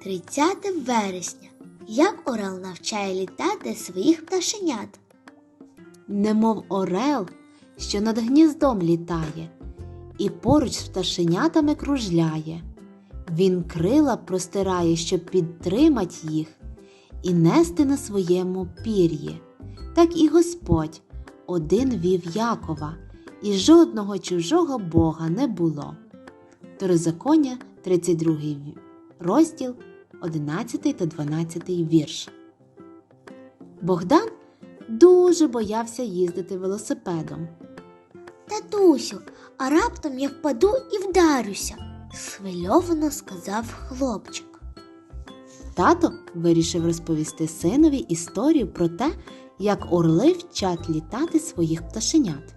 30 вересня. Як Орел навчає літати своїх пташенят? Немов орел, що над гніздом літає, і поруч з пташенятами кружляє. Він крила простирає, щоб підтримать їх і нести на своєму пір'ї. Так і Господь один вів Якова, і жодного чужого Бога не було. Второзаконня, 32 розділ, 11 та 12 вірш. Богдан дуже боявся їздити велосипедом. Татусю, а раптом я впаду і вдарюся, схвильовано сказав хлопчик. Тато вирішив розповісти синові історію про те, як орли вчать літати своїх пташенят.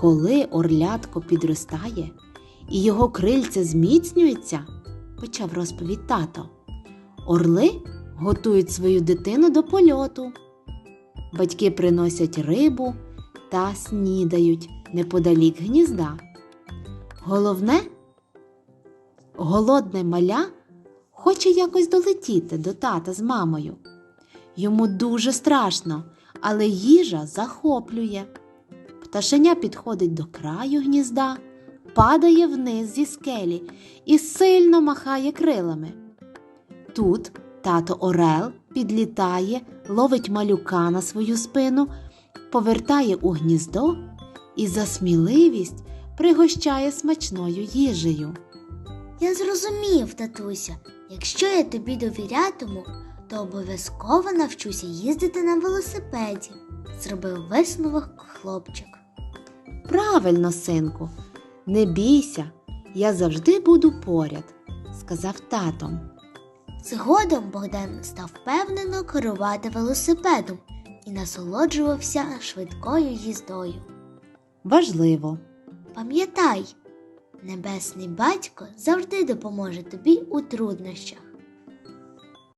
Коли орлятко підростає і його крильця зміцнюється, почав розповідь тато. Орли готують свою дитину до польоту. Батьки приносять рибу та снідають неподалік гнізда. Головне, голодне маля хоче якось долетіти до тата з мамою. Йому дуже страшно, але їжа захоплює. Пташеня підходить до краю гнізда, падає вниз зі скелі і сильно махає крилами. Тут тато Орел підлітає, ловить малюка на свою спину, повертає у гніздо і за сміливість пригощає смачною їжею. Я зрозумів, татуся, якщо я тобі довірятиму, то обов'язково навчуся їздити на велосипеді, зробив висновок хлопчик. Правильно, синку, не бійся, я завжди буду поряд, сказав татом. Згодом Богдан став впевнено керувати велосипедом і насолоджувався швидкою їздою. Важливо. Пам'ятай, небесний батько завжди допоможе тобі у труднощах.